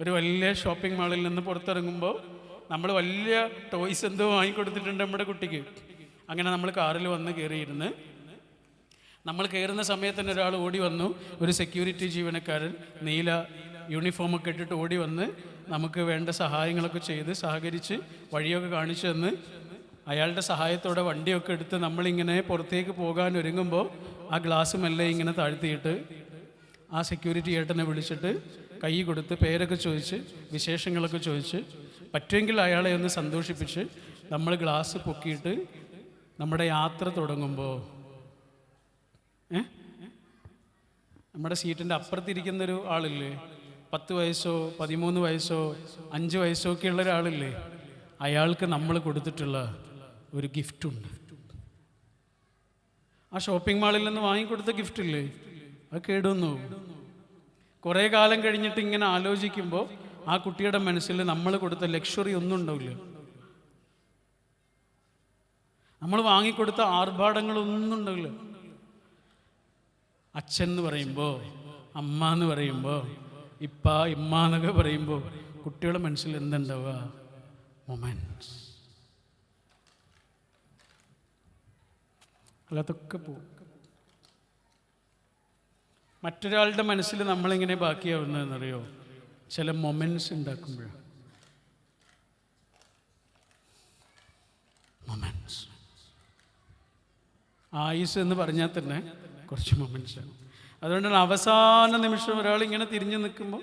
ഒരു വലിയ ഷോപ്പിംഗ് മാളിൽ നിന്ന് പുറത്തിറങ്ങുമ്പോൾ നമ്മൾ വലിയ ടോയ്സ് എന്തോ വാങ്ങിക്കൊടുത്തിട്ടുണ്ട് നമ്മുടെ കുട്ടിക്ക്. അങ്ങനെ നമ്മൾ കാറിൽ വന്ന് കയറിയിരുന്ന് നമ്മൾ കയറുന്ന സമയത്ത് തന്നെ ഒരാൾ ഓടി വന്നു. ഒരു സെക്യൂരിറ്റി ജീവനക്കാരൻ നീല യൂണിഫോമൊക്കെ ഇട്ടിട്ട് ഓടി വന്ന് നമുക്ക് വേണ്ട സഹായങ്ങളൊക്കെ ചെയ്ത് സഹകരിച്ച് വഴിയൊക്കെ കാണിച്ചു തന്ന്. അയാളുടെ സഹായത്തോടെ വണ്ടിയൊക്കെ എടുത്ത് നമ്മളിങ്ങനെ പുറത്തേക്ക് പോകാൻ ഒരുങ്ങുമ്പോൾ ആ ഗ്ലാസ് മെല്ലെ ഇങ്ങനെ താഴ്ത്തിയിട്ട് ആ സെക്യൂരിറ്റി ഏട്ടനെ വിളിച്ചിട്ട് കൈ കൊടുത്ത് പേരൊക്കെ ചോദിച്ച് വിശേഷങ്ങളൊക്കെ ചോദിച്ച് പറ്റുമെങ്കിൽ അയാളെ ഒന്ന് സന്തോഷിപ്പിച്ച് നമ്മൾ ഗ്ലാസ് പൊക്കിയിട്ട് നമ്മുടെ യാത്ര തുടങ്ങുമ്പോൾ നമ്മുടെ സീറ്റിന്റെ അപ്പുറത്തിരിക്കുന്നൊരു ആളില്ലേ? പത്ത് വയസ്സോ പതിമൂന്ന് വയസ്സോ അഞ്ച് വയസ്സോ ഒക്കെ ഉള്ള ഒരാളില്ലേ? അയാൾക്ക് നമ്മൾ കൊടുത്തിട്ടുള്ള ഒരു ഗിഫ്റ്റുണ്ട് ആ ഷോപ്പിംഗ് മാളിൽ നിന്ന് വാങ്ങിക്കൊടുത്ത ഗിഫ്റ്റ് ഇല്ലേ? അത് കേടുവന്നു? കുറേ കാലം കഴിഞ്ഞിട്ട് ഇങ്ങനെ ആലോചിക്കുമ്പോൾ ആ കുട്ടിയുടെ മനസ്സിൽ നമ്മൾ കൊടുത്ത ലക്ഷറി ഒന്നും ഉണ്ടാവില്ല. നമ്മൾ വാങ്ങിക്കൊടുത്ത ആർഭാടങ്ങളൊന്നും ഉണ്ടാവില്ല. അച്ഛൻ എന്ന് പറയുമ്പോൾ അമ്മ എന്ന് പറയുമ്പോൾ ഇപ്പ ഇമ്മ എന്നൊക്കെ പറയുമ്പോൾ കുട്ടികളുടെ മനസ്സിൽ എന്തുണ്ടാവുക? മൊമെന്റ്സ് അല്ലാതൊക്കെ പോകും മറ്റൊരാളുടെ മനസ്സിൽ നമ്മളിങ്ങനെ ബാക്കിയാവുന്നതെന്നറിയോ? ചില മൊമെന്റ്സ് ഉണ്ടാക്കുമ്പോഴാണ് മൊമെന്റ്സ് ആയുസ് എന്ന് പറഞ്ഞാൽ തന്നെ കുറച്ച് മൊമെൻസ് ആണ്. അതുകൊണ്ടാണ് അവസാന നിമിഷം ഒരാൾ ഇങ്ങനെ തിരിഞ്ഞു നിൽക്കുമ്പോൾ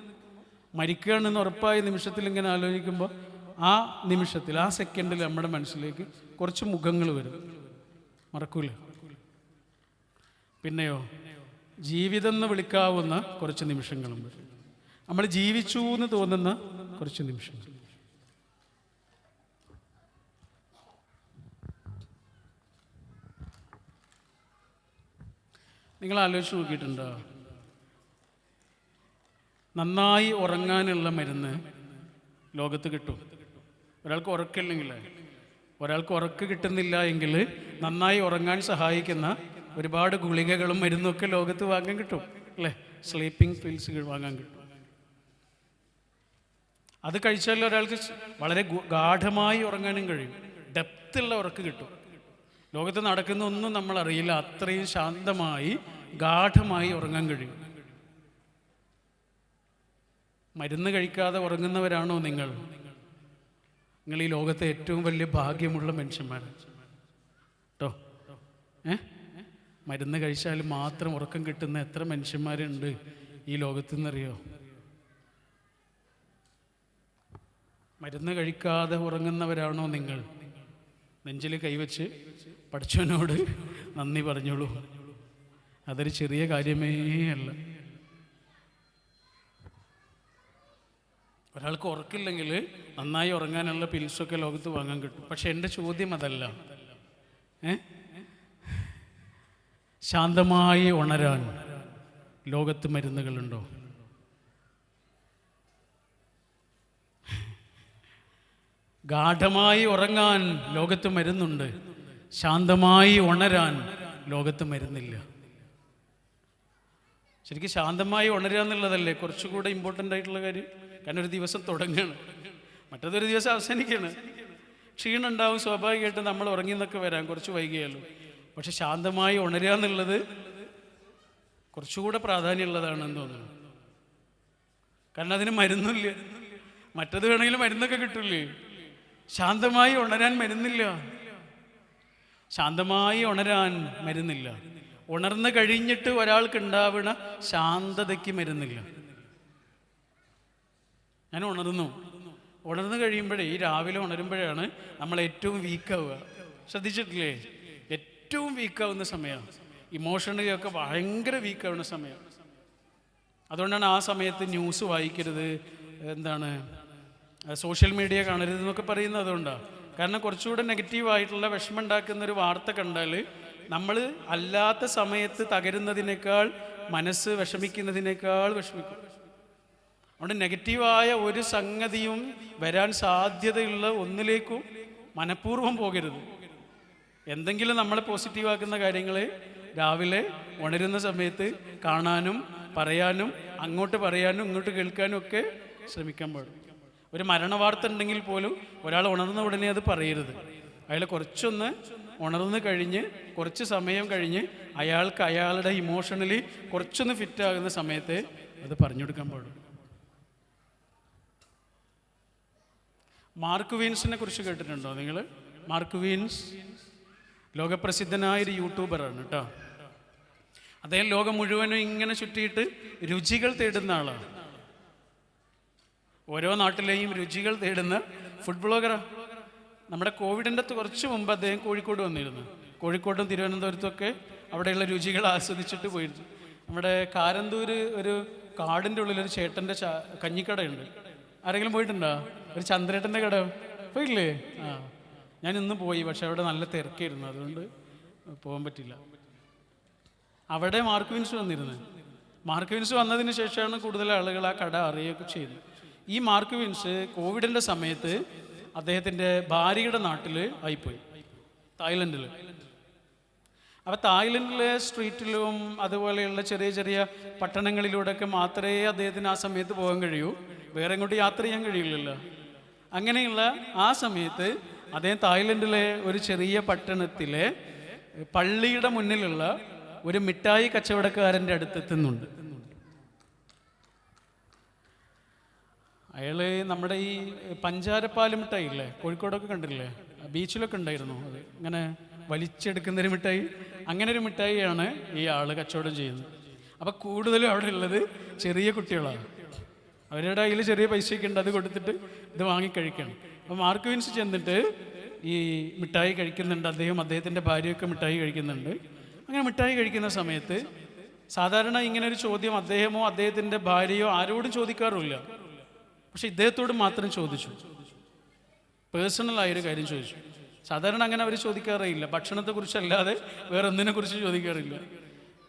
മരിക്കുകയാണെന്ന് ഉറപ്പായ നിമിഷത്തിൽ ഇങ്ങനെ ആലോചിക്കുമ്പോൾ ആ നിമിഷത്തിൽ ആ സെക്കൻഡിൽ നമ്മുടെ മനസ്സിലേക്ക് കുറച്ച് മുഖങ്ങൾ വരും. മറക്കൂല? പിന്നെയോ? ജീവിതം എന്ന് വിളിക്കാവുന്ന കുറച്ച് നിമിഷങ്ങളും നമ്മൾ ജീവിച്ചു എന്ന് തോന്നുന്ന കുറച്ച് നിമിഷങ്ങൾ. നിങ്ങൾ ആലോചിച്ച് നോക്കിയിട്ടുണ്ടോ? നന്നായി ഉറങ്ങാനുള്ള മരുന്ന് ലോകത്ത് കിട്ടും. ഒരാൾക്ക് ഉറക്കില്ലെങ്കിൽ ഒരാൾക്ക് ഉറക്ക് കിട്ടുന്നില്ല എങ്കിൽ നന്നായി ഉറങ്ങാൻ സഹായിക്കുന്ന ഒരുപാട് ഗുളികകളും മരുന്നൊക്കെ ലോകത്ത് വാങ്ങാൻ കിട്ടും അല്ലേ? സ്ലീപ്പിംഗ് പിൽസുകൾ വാങ്ങാൻ കിട്ടും. അത് കഴിച്ചാൽ ഒരാൾക്ക് വളരെ ഗാഠമായി ഉറങ്ങാനും കഴിയും. ഡെപ്തുള്ള ഉറക്ക് കിട്ടും. ലോകത്ത് നടക്കുന്ന ഒന്നും നമ്മൾ അറിയില്ല. അത്രയും ശാന്തമായി ഗാഠമായി ഉറങ്ങാൻ കഴിയും. മരുന്ന് കഴിക്കാതെ ഉറങ്ങുന്നവരാണോ നിങ്ങൾ? നിങ്ങൾ ഈ ലോകത്തെ ഏറ്റവും വലിയ ഭാഗ്യമുള്ള മനുഷ്യന്മാരാണ്. കേട്ടോ ഏ? മരുന്ന് കഴിച്ചാൽ മാത്രം ഉറക്കം കിട്ടുന്ന എത്ര മനുഷ്യന്മാരുണ്ട് ഈ ലോകത്ത് നിന്നറിയോ മരുന്ന് കഴിക്കാതെ ഉറങ്ങുന്നവരാണോ നിങ്ങൾ? നെഞ്ചിൽ കൈവച്ച് പഠിച്ചവനോട് നന്ദി പറഞ്ഞോളൂ. അതൊരു ചെറിയ കാര്യമേ അല്ല. ഒരാൾക്ക് ഉറക്കില്ലെങ്കിൽ നന്നായി ഉറങ്ങാനുള്ള പിൽസൊക്കെ ലോകത്ത് വാങ്ങാൻ കിട്ടും. പക്ഷെ എന്റെ ചോദ്യം അതല്ല. ഏ? ശാന്തമായി ഉണരാൻ ലോകത്ത് മരുന്നുകളുണ്ടോ? ഗാഠമായി ഉറങ്ങാൻ ലോകത്ത് മരുന്നുണ്ട്. ശാന്തമായി ഉണരാൻ ലോകത്ത് മരുന്നില്ല. ശരിക്കും ശാന്തമായി ഉണരുക എന്നുള്ളതല്ലേ? കുറച്ചുകൂടെ ഇമ്പോർട്ടന്റ് ആയിട്ടുള്ള കാര്യം. കാരണം ഒരു ദിവസം തുടങ്ങുകയാണ് മറ്റതൊരു ദിവസം അവസാനിക്കുകയാണ് ക്ഷീണം ഉണ്ടാവും സ്വാഭാവികമായിട്ട് നമ്മൾ ഉറങ്ങി നിന്നൊക്കെ വരാം. കുറച്ച് വൈകിയാലും. പക്ഷെ ശാന്തമായി ഉണരുക എന്നുള്ളത് കുറച്ചുകൂടെ പ്രാധാന്യമുള്ളതാണെന്ന് തോന്നുന്നു. കാരണം അതിന് മരുന്നില്ല. മറ്റത് വേണമെങ്കിൽ മരുന്നൊക്കെ കിട്ടില്ലേ ശാന്തമായി ഉണരാൻ മരുന്നില്ല. ശാന്തമായി ഉണരാൻ മരുന്നില്ല. ഉണർന്നു കഴിഞ്ഞിട്ട് ഒരാൾക്ക് ഉണ്ടാവുന്ന ശാന്തതയ്ക്ക് മരുന്നില്ല. ഞാൻ ഉണർന്നു. ഉണർന്നു കഴിയുമ്പോഴേ ഈ രാവിലെ ഉണരുമ്പോഴാണ് നമ്മൾ ഏറ്റവും വീക്കാവുക ശ്രദ്ധിച്ചിട്ടില്ലേ? ഏറ്റവും വീക്കാവുന്ന സമയമാണ് ഇമോഷണലി ഒക്കെ ഭയങ്കര വീക്കാവുന്ന സമയം. അതുകൊണ്ടാണ് ആ സമയത്ത് ന്യൂസ് വായിക്കരുത് എന്താണ് സോഷ്യൽ മീഡിയ കാണരുത് എന്നൊക്കെ പറയുന്നത് അതുകൊണ്ടാണ് കാരണം കുറച്ചുകൂടെ നെഗറ്റീവായിട്ടുള്ള വിഷമം ഉണ്ടാക്കുന്ന ഒരു വാർത്ത കണ്ടാൽ നമ്മൾ അല്ലാത്ത സമയത്ത് തകരുന്നതിനേക്കാൾ മനസ്സ് വിഷമിക്കുന്നതിനേക്കാൾ വിഷമിക്കും. അതുകൊണ്ട് നെഗറ്റീവായ ഒരു സംഗതിയും വരാൻ സാധ്യതയുള്ള ഒന്നിലേക്കും മനഃപൂർവം പോകരുത്. എന്തെങ്കിലും നമ്മളെ പോസിറ്റീവാക്കുന്ന കാര്യങ്ങൾ രാവിലെ ഉണരുന്ന സമയത്ത് കാണാനും പറയാനും അങ്ങോട്ട് പറയാനും ഇങ്ങോട്ട് കേൾക്കാനും ഒക്കെ ശ്രമിക്കാൻ പാടും. ഒരു മരണവാർത്ത ഉണ്ടെങ്കിൽ പോലും ഒരാൾ ഉണർന്ന ഉടനെ അത് പറയരുത്. അയാൾ കുറച്ചൊന്ന് ഉണർന്ന് കഴിഞ്ഞ് കുറച്ച് സമയം കഴിഞ്ഞ് അയാൾക്ക് അയാളുടെ ഇമോഷണലി കുറച്ചൊന്ന് ഫിറ്റ് ആകുന്ന സമയത്ത് അത് പറഞ്ഞു കൊടുക്കാൻ പാടും. മാർക്ക് വീൻസിനെ കുറിച്ച് കേട്ടിട്ടുണ്ടോ നിങ്ങൾ? Mark Wiens? ലോകപ്രസിദ്ധനായ ഒരു യൂട്യൂബറാണ് കേട്ടോ. അദ്ദേഹം ലോകം മുഴുവനും ഇങ്ങനെ ചുറ്റിയിട്ട് രുചികൾ തേടുന്ന ആളാണ്. ഓരോ നാട്ടിലെയും രുചികൾ തേടുന്ന ഫുഡ് ബ്ലോഗറാണ് നമ്മുടെ കോവിഡിന്റെ കുറച്ച് മുമ്പ് അദ്ദേഹം കോഴിക്കോട് വന്നിരുന്നു. കോഴിക്കോട്ടും തിരുവനന്തപുരത്തും ഒക്കെ അവിടെയുള്ള രുചികൾ ആസ്വദിച്ചിട്ട് പോയിരുന്നു. നമ്മുടെ കാരന്തൂര് ഒരു കാടിന്റെ ഉള്ളിൽ ഒരു ചേട്ടന്റെ കഞ്ഞിക്കടയുണ്ട്. ആരെങ്കിലും പോയിട്ടുണ്ടോ? ഒരു ചന്ദ്രേട്ടന്റെ കട? പോയില്ലേ? ആ. ഞാൻ ഇന്ന് പോയി പക്ഷെ അവിടെ നല്ല തിരക്കായിരുന്നു. അതുകൊണ്ട് പോകാൻ പറ്റില്ല. അവിടെ മാർക്ക് വിൻസ് വന്നിരുന്നത് മാർക്ക് വിൻസ് വന്നതിന് ശേഷമാണ് കൂടുതൽ ആളുകൾ ആ കട അറിയുകയൊക്കെ ചെയ്തത് ഈ മാർക്ക് വിൻസ് കോവിഡിന്റെ സമയത്ത് അദ്ദേഹത്തിന്റെ ഭാര്യയുടെ നാട്ടിൽ ആയിപ്പോയി. തായ്ലൻഡിൽ അപ്പോൾ തായ്ലൻഡിലെ സ്ട്രീറ്റിലും അതുപോലെയുള്ള ചെറിയ ചെറിയ പട്ടണങ്ങളിലൂടെയൊക്കെ മാത്രമേ അദ്ദേഹത്തിന് ആ സമയത്ത് പോകാൻ കഴിയൂ. വേറെ എങ്ങോട്ട് യാത്ര ചെയ്യാൻ കഴിയില്ലല്ലോ. അങ്ങനെയുള്ള ആ സമയത്ത് അദ്ദേഹം തായ്ലൻഡിലെ ഒരു ചെറിയ പട്ടണത്തിലെ പള്ളിയുടെ മുന്നിലുള്ള ഒരു മിഠായി കച്ചവടക്കാരന്റെ അടുത്തെത്തുന്നുണ്ട് അയാൾ നമ്മുടെ ഈ പഞ്ചാരപ്പാൽ മിഠായി ഇല്ലേ കോഴിക്കോടൊക്കെ കണ്ടില്ലേ? ബീച്ചിലൊക്കെ ഉണ്ടായിരുന്നു അത്. ഇങ്ങനെ വലിച്ചെടുക്കുന്ന ഒരു മിഠായി. അങ്ങനെ ഒരു മിഠായിയാണ് ഈ ആൾ കച്ചവടം ചെയ്യുന്നത്. അപ്പോൾ കൂടുതലും അവിടെ ഉള്ളത് ചെറിയ കുട്ടികളാണ്. അവരുടെ കയ്യിൽ ചെറിയ പൈസയൊക്കെ ഉണ്ട് അത് കൊടുത്തിട്ട് ഇത് വാങ്ങി അപ്പോൾ മാർക്ക് വിൻസ് ചെന്നിട്ട് ഈ മിഠായി കഴിക്കുന്നുണ്ട്. അദ്ദേഹം അദ്ദേഹത്തിന്റെ ഭാര്യയൊക്കെ മിഠായി കഴിക്കുന്നുണ്ട്. അങ്ങനെ മിഠായി കഴിക്കുന്ന സമയത്ത് സാധാരണ ഇങ്ങനെ ഒരു ചോദ്യം അദ്ദേഹമോ അദ്ദേഹത്തിന്റെ ഭാര്യയോ ആരോടും ചോദിക്കാറുമില്ല. പക്ഷെ ഇദ്ദേഹത്തോട് മാത്രം ചോദിച്ചു. പേഴ്സണൽ ആയൊരു കാര്യം ചോദിച്ചു. സാധാരണ അങ്ങനെ അവർ ചോദിക്കാറില്ല ഭക്ഷണത്തെക്കുറിച്ചല്ലാതെ വേറെ ഒന്നിനെ കുറിച്ച് ചോദിക്കാറില്ല.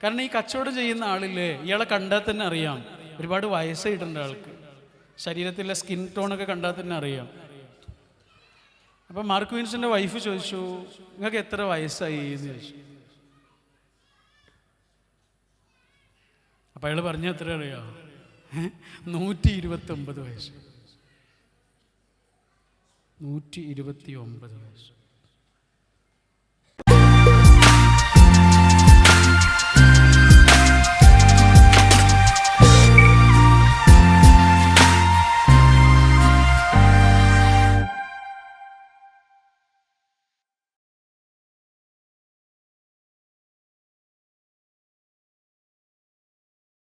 കാരണം ഈ കച്ചവടം ചെയ്യുന്ന ആളില്ലേ? ഇയാളെ കണ്ടാൽ തന്നെ അറിയാം. ഒരുപാട് വയസ്സായിട്ടുണ്ട് ആൾക്ക്. ശരീരത്തിലെ സ്കിൻ ടോണൊക്കെ കണ്ടാൽ തന്നെ അറിയാം. അപ്പം മാർക്ക് വിൻസിന്റെ വൈഫ് ചോദിച്ചു നിങ്ങൾക്ക് എത്ര വയസ്സായി? എന്ന് ചോദിച്ചു. അപ്പം അയാൾ പറഞ്ഞ എത്ര അറിയാം? നൂറ്റി ഇരുപത്തി വയസ്സ്. നൂറ്റി ഇരുപത്തി ഒമ്പത് വയസ്സ്.